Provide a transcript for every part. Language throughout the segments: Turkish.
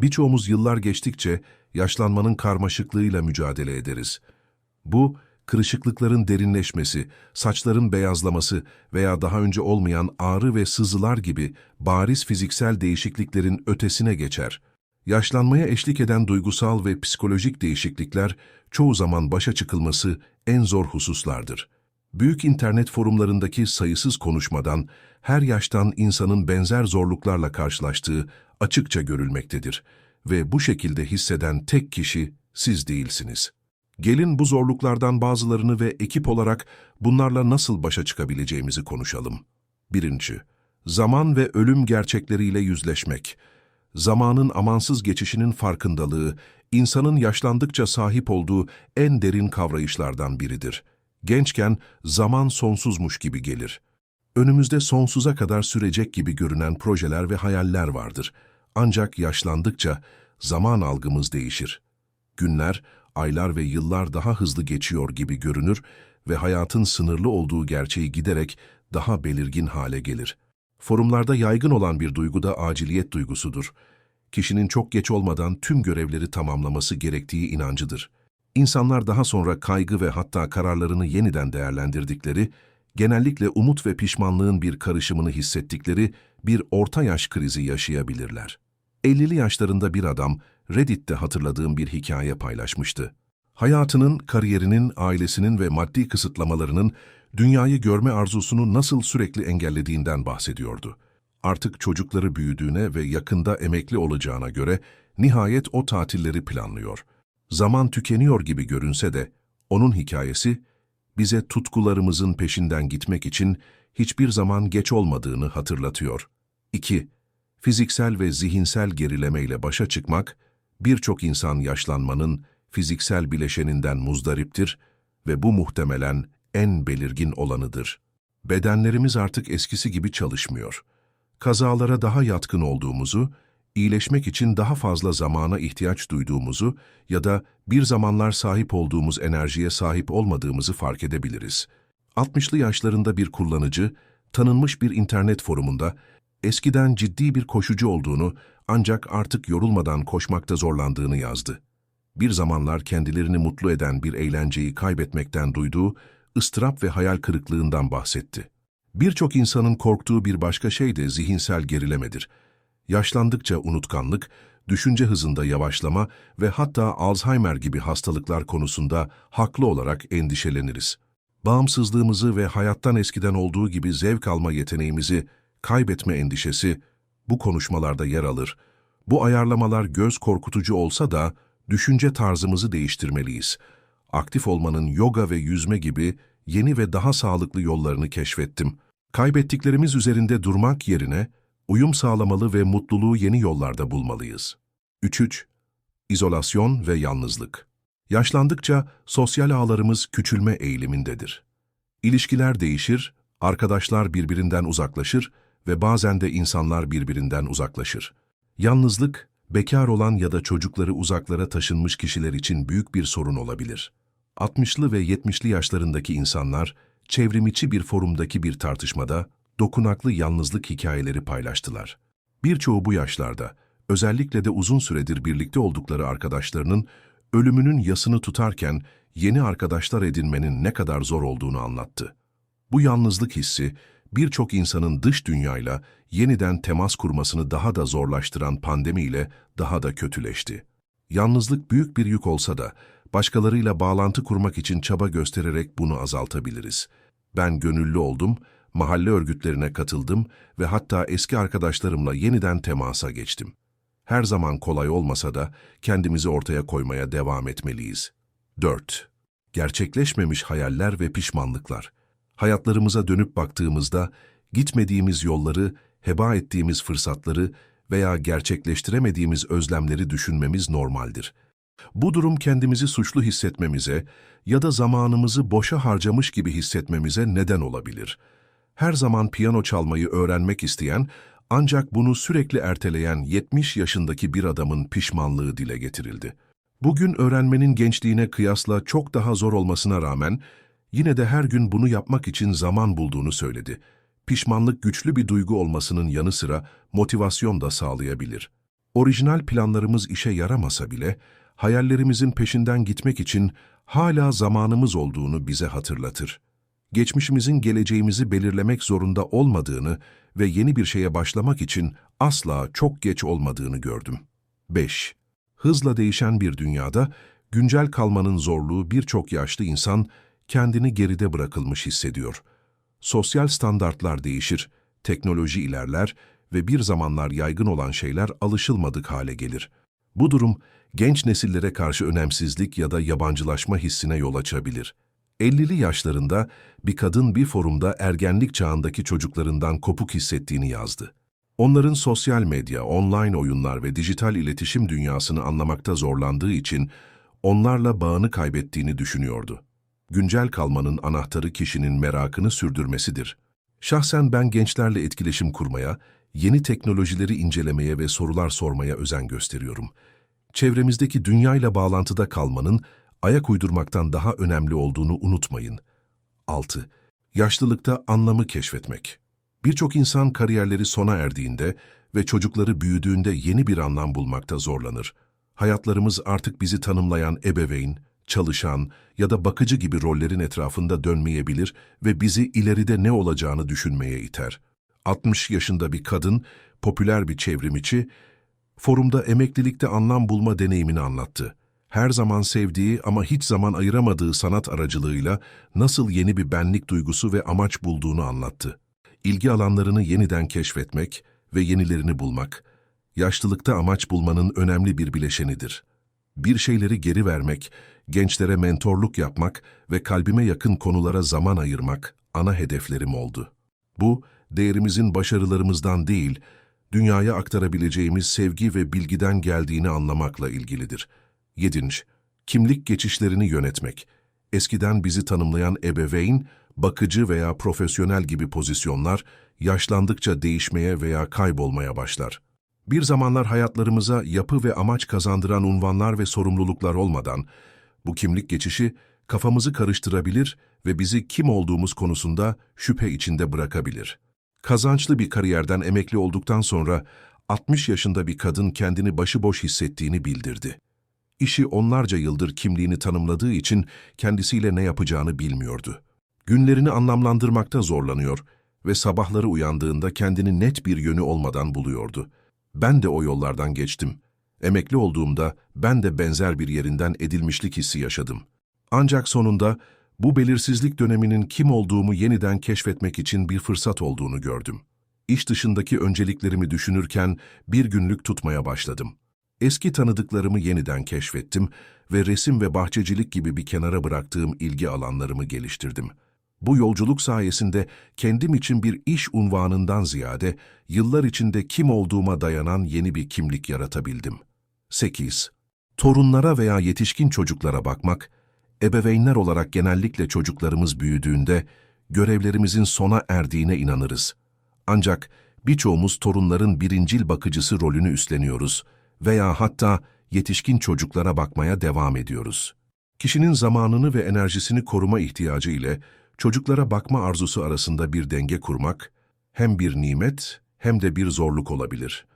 Birçoğumuz yıllar geçtikçe yaşlanmanın karmaşıklığıyla mücadele ederiz. Bu, kırışıklıkların derinleşmesi, saçların beyazlaması veya daha önce olmayan ağrı ve sızılar gibi bariz fiziksel değişikliklerin ötesine geçer. Yaşlanmaya eşlik eden duygusal ve psikolojik değişiklikler çoğu zaman başa çıkılması en zor hususlardır. Büyük internet forumlarındaki sayısız konuşmadan her yaştan insanın benzer zorluklarla karşılaştığı açıkça görülmektedir ve bu şekilde hisseden tek kişi siz değilsiniz. Gelin bu zorluklardan bazılarını ve ekip olarak bunlarla nasıl başa çıkabileceğimizi konuşalım. Birinci, zaman ve ölüm gerçekleriyle yüzleşmek. Zamanın amansız geçişinin farkındalığı, insanın yaşlandıkça sahip olduğu en derin kavrayışlardan biridir. Gençken zaman sonsuzmuş gibi gelir. Önümüzde sonsuza kadar sürecek gibi görünen projeler ve hayaller vardır. Ancak yaşlandıkça zaman algımız değişir. Günler, aylar ve yıllar daha hızlı geçiyor gibi görünür ve hayatın sınırlı olduğu gerçeği giderek daha belirgin hale gelir. Forumlarda yaygın olan bir duygu da aciliyet duygusudur. Kişinin çok geç olmadan tüm görevleri tamamlaması gerektiği inancıdır. İnsanlar daha sonra kaygı ve hatta kararlarını yeniden değerlendirdikleri, genellikle umut ve pişmanlığın bir karışımını hissettikleri bir orta yaş krizi yaşayabilirler. 50'li yaşlarında bir adam Reddit'te hatırladığım bir hikaye paylaşmıştı. Hayatının, kariyerinin, ailesinin ve maddi kısıtlamalarının dünyayı görme arzusunu nasıl sürekli engellediğinden bahsediyordu. Artık çocukları büyüdüğüne ve yakında emekli olacağına göre nihayet o tatilleri planlıyor. Zaman tükeniyor gibi görünse de onun hikayesi bize tutkularımızın peşinden gitmek için hiçbir zaman geç olmadığını hatırlatıyor. 2. Fiziksel ve zihinsel gerilemeyle başa çıkmak, birçok insan yaşlanmanın fiziksel bileşeninden muzdariptir ve bu muhtemelen en belirgin olanıdır. Bedenlerimiz artık eskisi gibi çalışmıyor. Kazalara daha yatkın olduğumuzu, iyileşmek için daha fazla zamana ihtiyaç duyduğumuzu ya da bir zamanlar sahip olduğumuz enerjiye sahip olmadığımızı fark edebiliriz. 60'lı yaşlarında bir kullanıcı, tanınmış bir internet forumunda eskiden ciddi bir koşucu olduğunu ancak artık yorulmadan koşmakta zorlandığını yazdı. Bir zamanlar kendilerini mutlu eden bir eğlenceyi kaybetmekten duyduğu ıstırap ve hayal kırıklığından bahsetti. Birçok insanın korktuğu bir başka şey de zihinsel gerilemedir. Yaşlandıkça unutkanlık, düşünce hızında yavaşlama ve hatta Alzheimer gibi hastalıklar konusunda haklı olarak endişeleniriz. Bağımsızlığımızı ve hayattan eskiden olduğu gibi zevk alma yeteneğimizi kaybetme endişesi bu konuşmalarda yer alır. Bu ayarlamalar göz korkutucu olsa da düşünce tarzımızı değiştirmeliyiz. Aktif olmanın yoga ve yüzme gibi yeni ve daha sağlıklı yollarını keşfettim. Kaybettiklerimiz üzerinde durmak yerine uyum sağlamalı ve mutluluğu yeni yollarda bulmalıyız. 3-3. İzolasyon ve yalnızlık. Yaşlandıkça sosyal ağlarımız küçülme eğilimindedir. İlişkiler değişir, arkadaşlar birbirinden uzaklaşır ve bazen de insanlar birbirinden uzaklaşır. Yalnızlık, bekar olan ya da çocukları uzaklara taşınmış kişiler için büyük bir sorun olabilir. 60'lı ve 70'li yaşlarındaki insanlar, çevrimiçi bir forumdaki bir tartışmada dokunaklı yalnızlık hikayeleri paylaştılar. Birçoğu bu yaşlarda, özellikle de uzun süredir birlikte oldukları arkadaşlarının ölümünün yasını tutarken yeni arkadaşlar edinmenin ne kadar zor olduğunu anlattı. Bu yalnızlık hissi, birçok insanın dış dünyayla yeniden temas kurmasını daha da zorlaştıran pandemiyle daha da kötüleşti. Yalnızlık büyük bir yük olsa da, başkalarıyla bağlantı kurmak için çaba göstererek bunu azaltabiliriz. Ben gönüllü oldum, mahalle örgütlerine katıldım ve hatta eski arkadaşlarımla yeniden temasa geçtim. Her zaman kolay olmasa da kendimizi ortaya koymaya devam etmeliyiz. 4. Gerçekleşmemiş hayaller ve pişmanlıklar. Hayatlarımıza dönüp baktığımızda gitmediğimiz yolları, heba ettiğimiz fırsatları veya gerçekleştiremediğimiz özlemleri düşünmemiz normaldir. Bu durum kendimizi suçlu hissetmemize ya da zamanımızı boşa harcamış gibi hissetmemize neden olabilir. Her zaman piyano çalmayı öğrenmek isteyen ancak bunu sürekli erteleyen 70 yaşındaki bir adamın pişmanlığı dile getirildi. Bugün öğrenmenin gençliğine kıyasla çok daha zor olmasına rağmen yine de her gün bunu yapmak için zaman bulduğunu söyledi. Pişmanlık güçlü bir duygu olmasının yanı sıra motivasyon da sağlayabilir. Orijinal planlarımız işe yaramasa bile, hayallerimizin peşinden gitmek için hala zamanımız olduğunu bize hatırlatır. Geçmişimizin geleceğimizi belirlemek zorunda olmadığını ve yeni bir şeye başlamak için asla çok geç olmadığını gördüm. 5. Hızla değişen bir dünyada güncel kalmanın zorluğu birçok yaşlı insan kendini geride bırakılmış hissediyor. Sosyal standartlar değişir, teknoloji ilerler ve bir zamanlar yaygın olan şeyler alışılmadık hale gelir. Bu durum genç nesillere karşı önemsizlik ya da yabancılaşma hissine yol açabilir. 50'li yaşlarında bir kadın bir forumda ergenlik çağındaki çocuklarından kopuk hissettiğini yazdı. Onların sosyal medya, online oyunlar ve dijital iletişim dünyasını anlamakta zorlandığı için onlarla bağını kaybettiğini düşünüyordu. Güncel kalmanın anahtarı kişinin merakını sürdürmesidir. Şahsen ben gençlerle etkileşim kurmaya, yeni teknolojileri incelemeye ve sorular sormaya özen gösteriyorum. Çevremizdeki dünyayla bağlantıda kalmanın ayak uydurmaktan daha önemli olduğunu unutmayın. 6. Yaşlılıkta anlamı keşfetmek. Birçok insan kariyerleri sona erdiğinde ve çocukları büyüdüğünde yeni bir anlam bulmakta zorlanır. Hayatlarımız artık bizi tanımlayan ebeveyn, çalışan ya da bakıcı gibi rollerin etrafında dönmeyebilir ve bizi ileride ne olacağını düşünmeye iter. 60 yaşında bir kadın, popüler bir çevrimiçi, forumda emeklilikte anlam bulma deneyimini anlattı. Her zaman sevdiği ama hiç zaman ayıramadığı sanat aracılığıyla nasıl yeni bir benlik duygusu ve amaç bulduğunu anlattı. İlgi alanlarını yeniden keşfetmek ve yenilerini bulmak, yaşlılıkta amaç bulmanın önemli bir bileşenidir. Bir şeyleri geri vermek, gençlere mentorluk yapmak ve kalbime yakın konulara zaman ayırmak ana hedeflerim oldu. Bu, değerimizin başarılarımızdan değil, dünyaya aktarabileceğimiz sevgi ve bilgiden geldiğini anlamakla ilgilidir. 7. Kimlik geçişlerini yönetmek. Eskiden bizi tanımlayan ebeveyn, bakıcı veya profesyonel gibi pozisyonlar yaşlandıkça değişmeye veya kaybolmaya başlar. Bir zamanlar hayatlarımıza yapı ve amaç kazandıran unvanlar ve sorumluluklar olmadan, bu kimlik geçişi kafamızı karıştırabilir ve bizi kim olduğumuz konusunda şüphe içinde bırakabilir. Kazançlı bir kariyerden emekli olduktan sonra 60 yaşında bir kadın kendini başıboş hissettiğini bildirdi. İşi onlarca yıldır kimliğini tanımladığı için kendisiyle ne yapacağını bilmiyordu. Günlerini anlamlandırmakta zorlanıyor ve sabahları uyandığında kendini net bir yönü olmadan buluyordu. Ben de o yollardan geçtim. Emekli olduğumda ben de benzer bir yerinden edilmişlik hissi yaşadım. Ancak sonunda bu belirsizlik döneminin kim olduğumu yeniden keşfetmek için bir fırsat olduğunu gördüm. İş dışındaki önceliklerimi düşünürken bir günlük tutmaya başladım. Eski tanıdıklarımı yeniden keşfettim ve resim ve bahçecilik gibi bir kenara bıraktığım ilgi alanlarımı geliştirdim. Bu yolculuk sayesinde kendim için bir iş unvanından ziyade yıllar içinde kim olduğuma dayanan yeni bir kimlik yaratabildim. 8. Torunlara veya yetişkin çocuklara bakmak, ebeveynler olarak genellikle çocuklarımız büyüdüğünde görevlerimizin sona erdiğine inanırız. Ancak birçoğumuz torunların birincil bakıcısı rolünü üstleniyoruz veya hatta yetişkin çocuklara bakmaya devam ediyoruz. Kişinin zamanını ve enerjisini koruma ihtiyacı ile çocuklara bakma arzusu arasında bir denge kurmak, hem bir nimet hem de bir zorluk olabilir.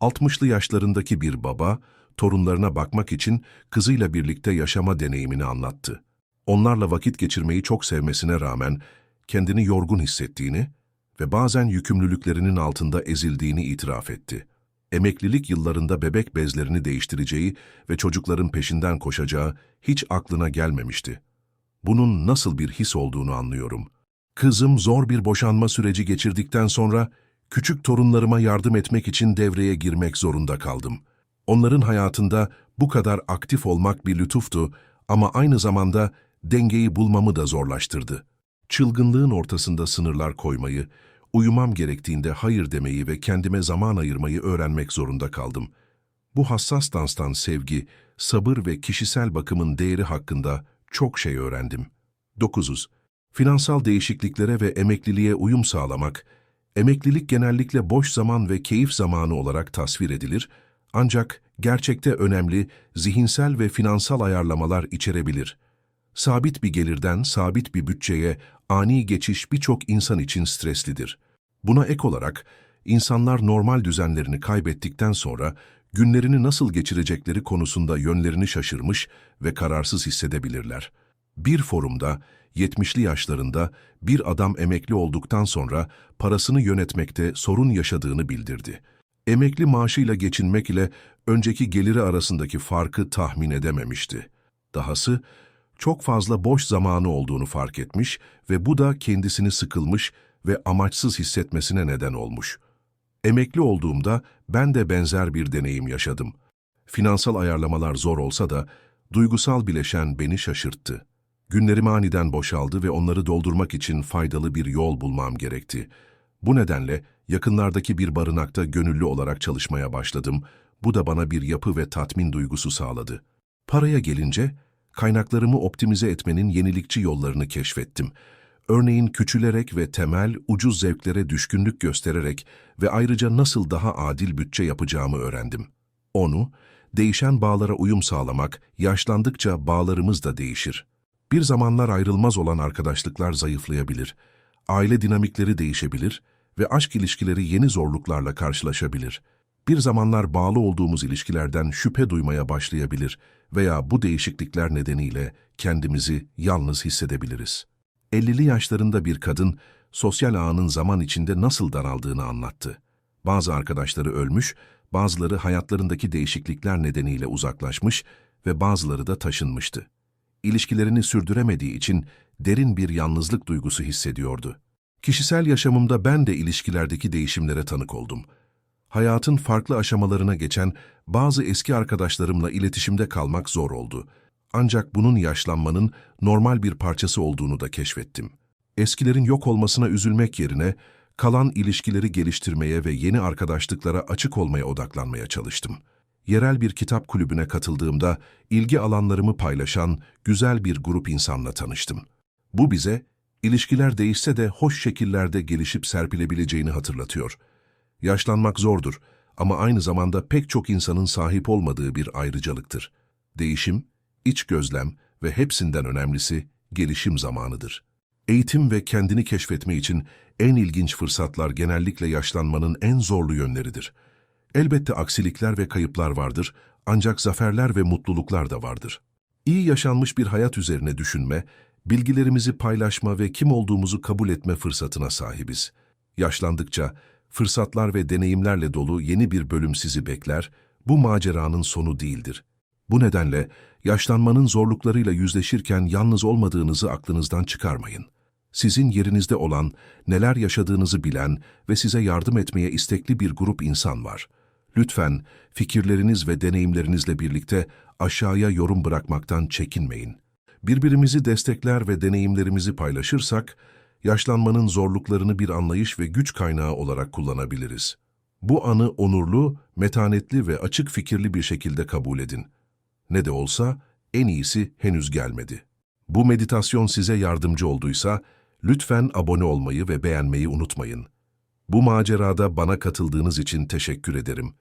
60'lı yaşlarındaki bir baba, torunlarına bakmak için kızıyla birlikte yaşama deneyimini anlattı. Onlarla vakit geçirmeyi çok sevmesine rağmen kendini yorgun hissettiğini ve bazen yükümlülüklerinin altında ezildiğini itiraf etti. Emeklilik yıllarında bebek bezlerini değiştireceği ve çocukların peşinden koşacağı hiç aklına gelmemişti. Bunun nasıl bir his olduğunu anlıyorum. Kızım zor bir boşanma süreci geçirdikten sonra küçük torunlarıma yardım etmek için devreye girmek zorunda kaldım. Onların hayatında bu kadar aktif olmak bir lütuftu ama aynı zamanda dengeyi bulmamı da zorlaştırdı. Çılgınlığın ortasında sınırlar koymayı, uyumam gerektiğinde hayır demeyi ve kendime zaman ayırmayı öğrenmek zorunda kaldım. Bu hassas danstan sevgi, sabır ve kişisel bakımın değeri hakkında çok şey öğrendim. 9. Finansal değişikliklere ve emekliliğe uyum sağlamak, emeklilik genellikle boş zaman ve keyif zamanı olarak tasvir edilir, ancak gerçekte önemli zihinsel ve finansal ayarlamalar içerebilir. Sabit bir gelirden sabit bir bütçeye ani geçiş birçok insan için streslidir. Buna ek olarak, insanlar normal düzenlerini kaybettikten sonra günlerini nasıl geçirecekleri konusunda yönlerini şaşırmış ve kararsız hissedebilirler. Bir forumda 70'li yaşlarında bir adam emekli olduktan sonra parasını yönetmekte sorun yaşadığını bildirdi. Emekli maaşıyla geçinmek ile önceki geliri arasındaki farkı tahmin edememişti. Dahası çok fazla boş zamanı olduğunu fark etmiş ve bu da kendisini sıkılmış ve amaçsız hissetmesine neden olmuş. Emekli olduğumda ben de benzer bir deneyim yaşadım. Finansal ayarlamalar zor olsa da duygusal bileşen beni şaşırttı. Günlerim aniden boşaldı ve onları doldurmak için faydalı bir yol bulmam gerekti. Bu nedenle yakınlardaki bir barınakta gönüllü olarak çalışmaya başladım. Bu da bana bir yapı ve tatmin duygusu sağladı. Paraya gelince, kaynaklarımı optimize etmenin yenilikçi yollarını keşfettim. Örneğin küçülerek ve temel, ucuz zevklere düşkünlük göstererek ve ayrıca nasıl daha adil bütçe yapacağımı öğrendim. Onu, değişen bağlara uyum sağlamak, yaşlandıkça bağlarımız da değişir. Bir zamanlar ayrılmaz olan arkadaşlıklar zayıflayabilir, aile dinamikleri değişebilir ve aşk ilişkileri yeni zorluklarla karşılaşabilir. Bir zamanlar bağlı olduğumuz ilişkilerden şüphe duymaya başlayabilir veya bu değişiklikler nedeniyle kendimizi yalnız hissedebiliriz. 50'li yaşlarında bir kadın, sosyal ağının zaman içinde nasıl daraldığını anlattı. Bazı arkadaşları ölmüş, bazıları hayatlarındaki değişiklikler nedeniyle uzaklaşmış ve bazıları da taşınmıştı. İlişkilerini sürdüremediği için derin bir yalnızlık duygusu hissediyordu. Kişisel yaşamımda ben de ilişkilerdeki değişimlere tanık oldum. Hayatın farklı aşamalarına geçen bazı eski arkadaşlarımla iletişimde kalmak zor oldu. Ancak bunun yaşlanmanın normal bir parçası olduğunu da keşfettim. Eskilerin yok olmasına üzülmek yerine kalan ilişkileri geliştirmeye ve yeni arkadaşlıklara açık olmaya odaklanmaya çalıştım. Yerel bir kitap kulübüne katıldığımda ilgi alanlarımı paylaşan güzel bir grup insanla tanıştım. Bu bize ilişkiler değişse de hoş şekillerde gelişip serpilebileceğini hatırlatıyor. Yaşlanmak zordur ama aynı zamanda pek çok insanın sahip olmadığı bir ayrıcalıktır. Değişim, iç gözlem ve hepsinden önemlisi gelişim zamanıdır. Eğitim ve kendini keşfetme için en ilginç fırsatlar genellikle yaşlanmanın en zorlu yönleridir. Elbette aksilikler ve kayıplar vardır, ancak zaferler ve mutluluklar da vardır. İyi yaşanmış bir hayat üzerine düşünme, bilgilerimizi paylaşma ve kim olduğumuzu kabul etme fırsatına sahibiz. Yaşlandıkça, fırsatlar ve deneyimlerle dolu yeni bir bölüm sizi bekler, bu maceranın sonu değildir. Bu nedenle yaşlanmanın zorluklarıyla yüzleşirken yalnız olmadığınızı aklınızdan çıkarmayın. Sizin yerinizde olan, neler yaşadığınızı bilen ve size yardım etmeye istekli bir grup insan var. Lütfen fikirleriniz ve deneyimlerinizle birlikte aşağıya yorum bırakmaktan çekinmeyin. Birbirimizi destekler ve deneyimlerimizi paylaşırsak, yaşlanmanın zorluklarını bir anlayış ve güç kaynağı olarak kullanabiliriz. Bu anı onurlu, metanetli ve açık fikirli bir şekilde kabul edin. Ne de olsa en iyisi henüz gelmedi. Bu meditasyon size yardımcı olduysa lütfen abone olmayı ve beğenmeyi unutmayın. Bu macerada bana katıldığınız için teşekkür ederim.